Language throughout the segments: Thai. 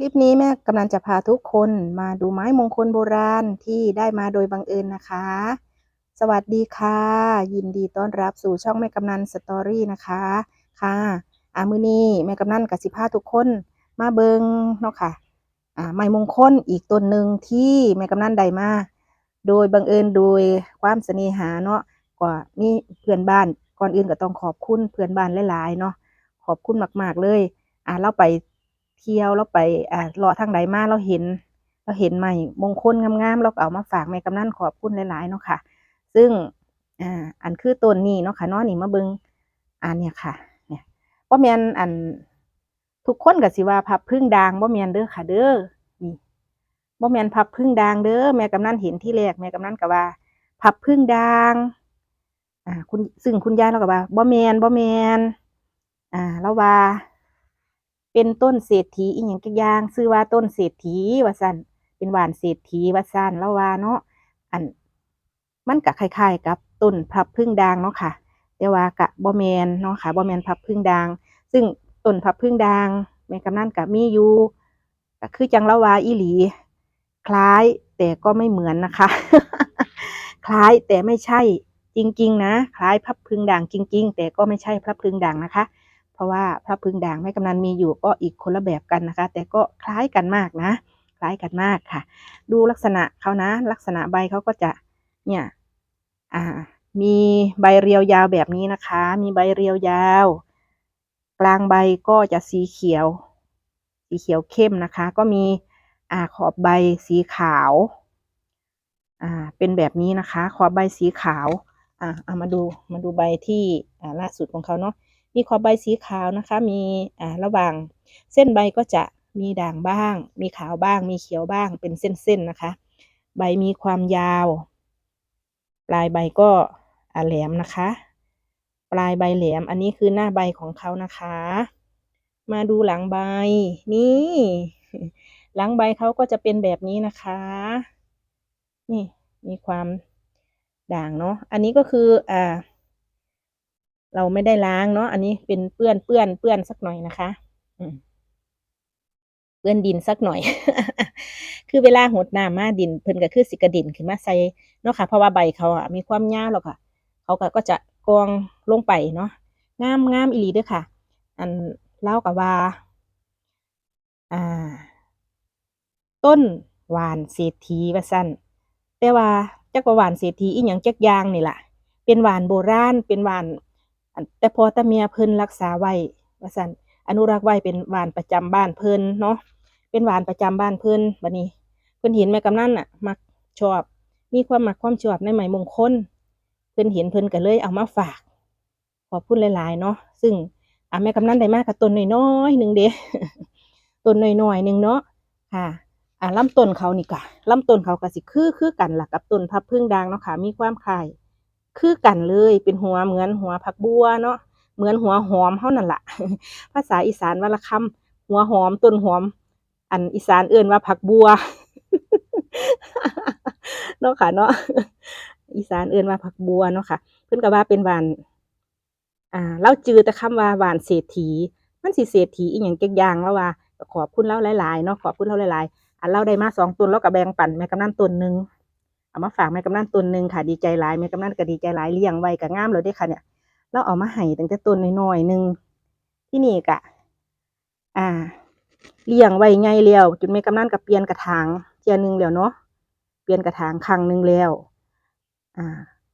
คลิปนี้แม่กำลังจะพาทุกคนมาดูไม้มงคลโบราณที่ได้มาโดยบังเอิญนะคะ สวัสดีค่ะ ยินดีต้อนรับสู่ช่องแม่กำนันสตอรี่นะคะค่ะอามือนี้แม่กำนันกับสิพาทุกคนมาเบิงเนาะค่ะอ่าไม้มงคลอีกต้นหนึ่งที่แม่กำนันได้มา โดยบังเอิญโดยความเสน่หาเนาะก็มีเพื่อนบ้านก่อนอื่นก็ต้องขอบคุณเพื่อนบ้านหลายๆเนาะขอบคุณมาก ๆเลยอ่าเราไป เที่ยวเราไปอ่าเลาะทางใดมาเราเห็น เราเห็นใหม่มงคลงามๆเราเอามาฝากแม่กำนันขอบคุณหลายๆเนาะค่ะ ซึ่งอ่าอันคือต้นนี้เนาะค่ะนาะนี่มาเบิงอันเนี่ยค่ะ เนี่ยบ่แม่นอันทุกคนก็สิว่าพับพึ่งดางบ่แม่นเด้อค่ะ เด้อนี่บ่แม่นพับพึ่งดางเด้อแม่กำนันเห็นที่แรกแม่กำนันก็ว่า พับพึ่งดางอ่าคุณซึ่งคุณยายเราก็ว่าบ่แม่นบ่แม่นอ่าเราว่า เป็นต้นเศรษฐีอีหยังจักย่างชื่อว่าต้นเศรษฐีว่าซั่นเป็นหวานเศรษฐีว่าซั่นแล้วว่าเนาะอันมันก็คล้ายๆกับต้นพับพึ่งดางเนาะค่ะแต่ว่ากะบ่แมนเนาะค่ะบ่แมนพับพึ่งดาง ซึ่งต้นพับพึ่งดางแม่กำนันก็มีอยู่ก็คือจังละว่าอีหลี คล้ายแต่ก็ไม่เหมือนนะคะ คล้ายแต่ไม่ใช่จริง ๆ นะ คล้ายพับพึ่งด่างจริง ๆ แต่ก็ไม่ใช่พับพึ่งด่างนะคะ เพราะว่าพระพึ่งด่างแม่กำนันมีอยู่ก็อีกคนละแบบกันนะคะ แต่ก็คล้ายกันมากนะ คล้ายกันมากค่ะ ดูลักษณะเขานะ ลักษณะใบเขาก็จะเนี่ยอ่ามีใบเรียวยาวแบบนี้นะคะ มีใบเรียวยาว กลางใบก็จะสีเขียว สีเขียวเข้มนะคะ ก็มีอ่าขอบใบสีขาวอ่าเป็นแบบนี้นะคะ ขอบใบสีขาวอ่าเอามาดูมาดูใบที่อ่าล่าสุดของเขาเนาะ มีขอบใบสีขาวนะคะ มีอ่าระหว่างเส้นใบก็จะมีด่างบ้าง มีขาวบ้าง มีเขียวบ้าง เป็นเส้นๆนะคะ ใบมีความยาว ปลายใบก็อแหลมนะคะ ปลายใบแหลม อันนี้คือหน้าใบของเขานะคะ มาดูหลังใบ นี่ หลังใบเขาก็จะเป็นแบบนี้นะคะ นี่ มีความด่างเนาะ อันนี้ก็คือ อ่า เราไม่ได้ล้างเนาะอันนี้เป็นเปื้อนเปื้อนเปื้อนสักหน่อยนะคะเปื้อนดินสักหน่อย คือเวลาหดน้ำมาดินเพิ่นก็คือสิกระดินขึ้นมาใส่เนาะค่ะ เพราะว่าใบเขาอะมีความยาวแล้วค่ะ เขาก็ก็จะกองลงไปเนาะงามงามอีหลีด้อค่ะ อันเล่ากับว่า อ่า ต้นหวานเศรษฐีว่าซั่นแต่ว่าจักว่าหวานเศรษฐีอีหยังจักยางนี่แหละเป็นหวานโบราณเป็นหวาน แต่พอแต่เมียเพิ่นรักษาไว้ว่าซั่นอนุรักษ์ไว้เป็นหวานประจำบ้านเพิ่นเนาะเป็นหวานประจำบ้านเพิ่นบัดนี้ เพิ่นเห็นแม่กำนันน่ะ มักชอบ มีความมักความชอบในไหมมงคลเพิ่นเห็นเพิ่นก็เลยเอามาฝาก ขอบคุณหลายๆเนาะซึ่งอ่าแม่กำนันได้มากกับต้นน้อยๆหนึ่งเด้ต้นน้อยๆหนึ่งเนาะค่ะอ่าลำต้นเขานี่กะลำต้นเขาก็สิคือคือกันล่ะกับต้นพับพึ่งด่างเนาะค่ะมีความคล้าย คือกันเลยเป็นหัวเหมือนหัวผักบัวเนาะเหมือนหัวหอมเท่านั่นล่ะภาษาอีสานวรรณคำหัวหอมต้นหอม อันอีสานเอื่นว่าผักบัวเนาะค่ะเนาะอีสานเอื่นว่าผักบัวเนาะค่ะ เพิ่นก็ว่าเป็นหวาน อ่าเราจือแต่คำว่าหวานเศรษฐีมันสิเศรษฐีอีหยังจักอย่างแล้วว่า ขอบคุณเราหลายๆเนาะขอบคุณเราหลายๆอันเราได้มาสองต้นเราก็แบงปั่นแม่กำนันต้นหนึ่ง เอามาฝากแม่กำนันต้นหนึ่งค่ะดีใจหลายแม่กำนันก็ดีใจหลายเลี้ยงไว้ก็งามเลยเด้ค่ะเนี่ยเราเอามาให้ตั้งแต่ต้นน้อยๆหนึ่งที่นี่กะ อ่า เลี้ยงไว้ใหญ่แล้วจนแม่กำนันก็เปลี่ยนกระถางเทียหนึงแล้วเนาะเปลี่ยนกระถางครั้งหนึ่งแล้ว อ่า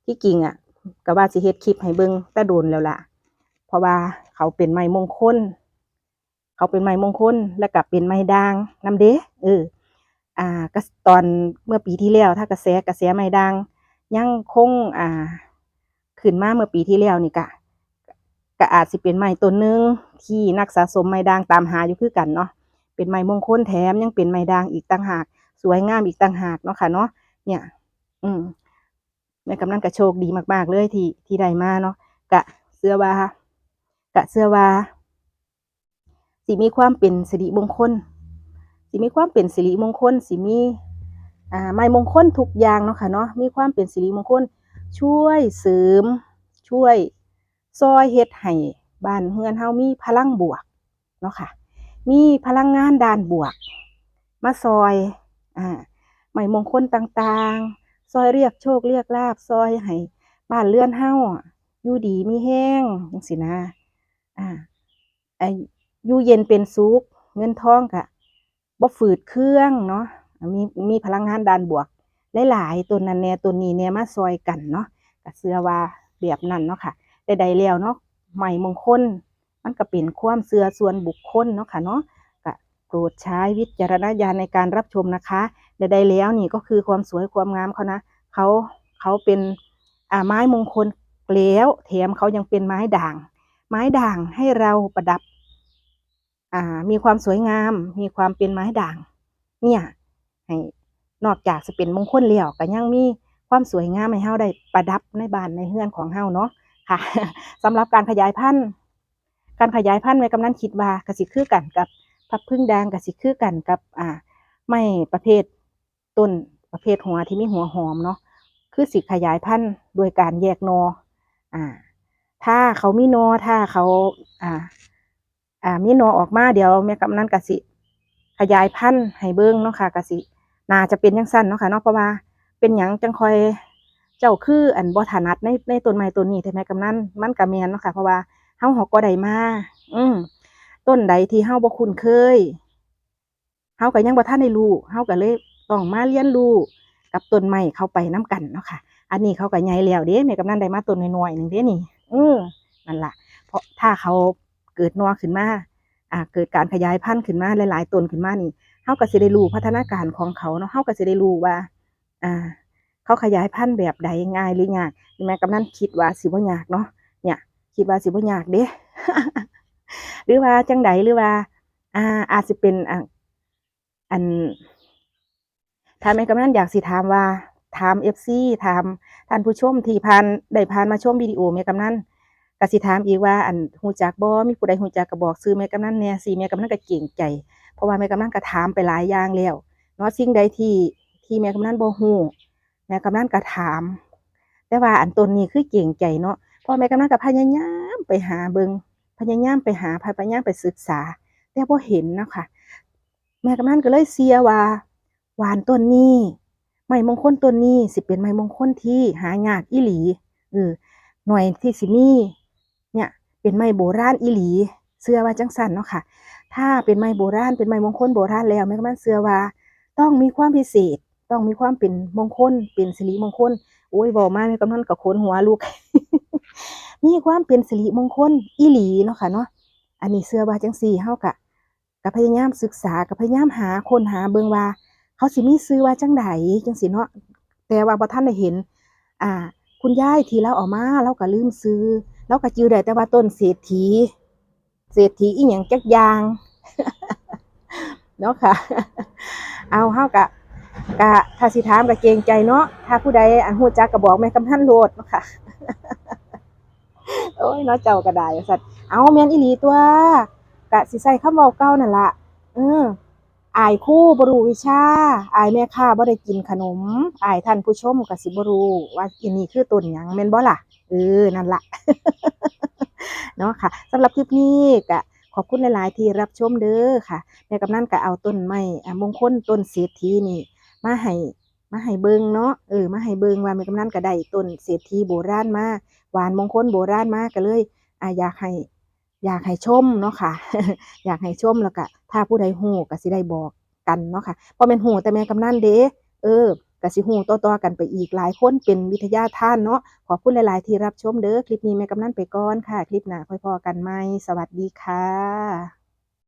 ที่จริงอะก็ว่าสิเฮ็ดคลิปให้เบิ่งแต่โดนแล้วล่ะ เพราะว่าเขาเป็นไม้มงคล เขาเป็นไม้มงคลและกับเป็นไม้ด่างนำเด้เออ อ่าก็ตอนเมื่อปีที่แล้วถ้ากระแสกระแสไม้ด่างยังคงอ่าขึ้นมาเมื่อปีที่แล้วนี่กะก็อาจสิเป็นไม้ต้นหนึ่งที่นักสะสมไม้ด่างตามหาอยู่คือกันเนาะเป็นไม้มงคลแถมยังเป็นไม้ด่างอีกต่างหาก สวยงามอีกต่างหากเนาะค่ะเนาะเนี่ย อืมแม่กำนันก็โชคดีมากๆเลยที่ที่ได้มาเนาะกะเสื้อว่ากะเสื้อว่าสิมีความเป็นสิริมงคล สิมีความเป็นสิริมงคลสิมีอ่าไม้มงคลทุกอย่างเนาะค่ะเนาะมีความเป็นสิริมงคลช่วยเสริม ช่วยซอยเฮ็ดให้บ้านเฮือนเฮามีพลังบวกเนาะค่ะ มีพลังงานด้านบวก มาซอยอ่าไม้มงคลต่างๆ ซอยเรียกโชคเรียกลาบซอยให้บ้านเรือนเฮาอยู่ดีมีแห้งจังซี่นะอ่าอยู่เย็นเป็นสุขเงินทองก็ บ่ฝืดเครื่องเนาะมีมีพลังงานด้านบวกหลายๆตัวนั้นแน่ตัวนี้แน่มาซอยกันเนาะก็เชื่อว่าแบบนั้นเนาะค่ะใดๆแล้วเนาะไม้มงคลมันก็เป็นความเชื่อส่วนบุคคลเนาะค่ะเนาะก็โปรดใช้วิจารณญาณในการรับชมนะคะใดๆแล้วนี่ก็คือความสวยความงามเขานะเขาเขาเป็นอ่าไม้มงคลแล้วแถมเขายังเป็นไม้ด่าง ไม้ด่างให้เราประดับ อ่ามีความสวยงาม มีความเป็นไม้ด่าง เนี่ยให้นอกจากจะเป็นมงคลแล้วก็ยังมีความสวยงามให้เฮาได้ประดับในบ้านในเฮือนของเฮาเนาะค่ะสำหรับการขยายพันธุ์การขยายพันธุ์แม่กำนันคิดว่ากสิคือกันกับพับพึ่งแดงกสิคือกันกับอ่าไม้ประเภทต้นประเภทหัวที่มีหัวหอมเนาะคือสิขยายพันธุ์โดยการแยกนออ่า ถ้าเขามีนอถ้าเขาอ่า อ่ามีหนอออกมาเดี๋ยวแม่กำนันก็สิขยายพันธุ์ให้เบิ่งเนาะค่ะก็สิน่าจะเป็นจังซั่นเนาะค่ะเนาะเพราะว่าเป็นหยังจังคอยเจ้าคืออันบ่ถนัดในในต้นไม้ต้นนี้แต่แม่กำนันมันก็แม่นเนาะค่ะเพราะว่าเฮาหอกก็ได้มาอืมต้นใดที่เฮาบ่คุ้นเคยเฮาก็ยังบ่ทันได้รู้เฮาก็เลยต้องมาเรียนรู้กับต้นไม้เข้าไปนํกันเนาะค่ะ อันนี้เขาก็ใหญ่แล้วเด้แม่กำนันได้มาต้นน้อยๆหนึ่งเด้นี่ อือนั่นล่ะ เพราะถ้าเขา เกิดนอขึ้นมาอ่าเกิดการขยายพันธุ์ขึ้นมาหลายๆต้นขึ้นมานี่เฮาก็สิได้รู้พัฒนาการของเขาเนาะเฮาก็สิได้รู้ว่าอ่า เขาขยายพันธุ์แบบใดง่ายหรือยากแม่กำนันคิดว่าสิบ่ยากเนาะเนี่ย คิดว่าสิบ่ยากเด้หรือว่าจังใดหรือว่า อ่า อาจสิเป็นอ่าอันถ้าแม่กำนันอยากสิถามว่าถาม FC ถามท่านผู้ชมที่ผ่านได้ผ่านมาชมวิดีโอแม่กำนัน ก็สิถามอีกว่าอันฮู้จักบ่มีผู้ใดฮู้จักก็บอกชื่อแม่กำนันแหน่ยสิแม่กำนันก็เก่งใจ เพราะว่าแม่กำนันก็ถามไปหลายอย่างแล้วเนาะสิ่งใดที่ที่แม่กำนันบ่ฮู้แม่กำนันก็ถาม แต่ว่าอันต้นนี้คือเก่งใจเนาะเพราะแม่กำนันก็พยายามไปหาเบิงพยายามไปหาพยายามไปศึกษา แต่บ่เห็นนะค่ะแม่กำนันก็เลยเชื่อว่าหวานต้นนี้ไม้มงคลต้นนี้สิเป็นไม้มงคลที่หายากอีหลีเออหน่วยที่สิมี เป็นไม้โบราณอีหลีเชื่อว่าจังซั่นเนาะค่ะ ถ้าเป็นไม้โบราณเป็นไม้มงคลโบราณแล้วแม่กำนันเชื่อว่าต้องมีความพิเศษ ต้องมีความเป็นมงคล เป็นสิริมงคลโอ้ยเว้ามาแม่กำนันก็ขนหัวลุกมีความเป็นสิริมงคลอีหลีเนาะค่ะเนาะอันนี้เชื่อว่าจังซี่เฮาก็ก็พยายามศึกษาก็พยายามหาคนหาเบิ่งว่า เขาสิมีชื่อว่าจังใดจังซี่เนาะแต่ว่าบ่ทันได้เห็น อ่า คุณยายที่เราเอามาเราก็ลืมชื่อ เราก็จื่อได้แต่ว่าต้นเศรษฐี เศรษฐีอีหยังจักยางเนาะค่ะ เอาเฮาก็ก็ถ้าสิถามก็เกรงใจเนาะถ้าผู้ใดอันฮู้จักก็บอกแม่กำนันโลดเนาะค่ะโอ้ยเนาะเจ้าก็ได้ว่าซั่นเอาแม่นอีหลีตัวก็สิใช้คำเว้าเก่านั่นละเออ อายครูบ่รู้วิชาอายแม่ค้าบ่ได้กินขนมอายท่านผู้ชมก็สิบรูว่าอันนี้คือต้นหยังแม่นบ่ล่ะเออนั่นล่ะเนาะค่ะสำหรับคลิปนี้ก็ขอบคุณหลาย ๆ ที่รับชมเด้อค่ะแม่กำนันก็เอาต้นไม้อ่ามงคลต้นเศรษฐีนี่ มาให้มาให้เบิงเนาะเออมาให้เบิงว่าแม่กำนันก็ได้ต้นเศรษฐีโบราณมาหวานมงคลโบราณมาก็เลยออยากให้ อยากให้ชมเนาะค่ะ อยากให้ชมแล้วก็ถ้าผู้ใดหูก็สิได้บอกกันเนาะค่ะพอเป็นหูแต่แม่กำนันเด้เออก็สิฮู้ต่อๆกันไปอีกหลายคนเป็นวิทยาท่านเนาะขอพูดหลายๆที่รับชมเด้อคลิปนี้แม่กำนันไปก่อนค่ะ คลิปหน้าค่อยพอกันไหมสวัสดีค่ะ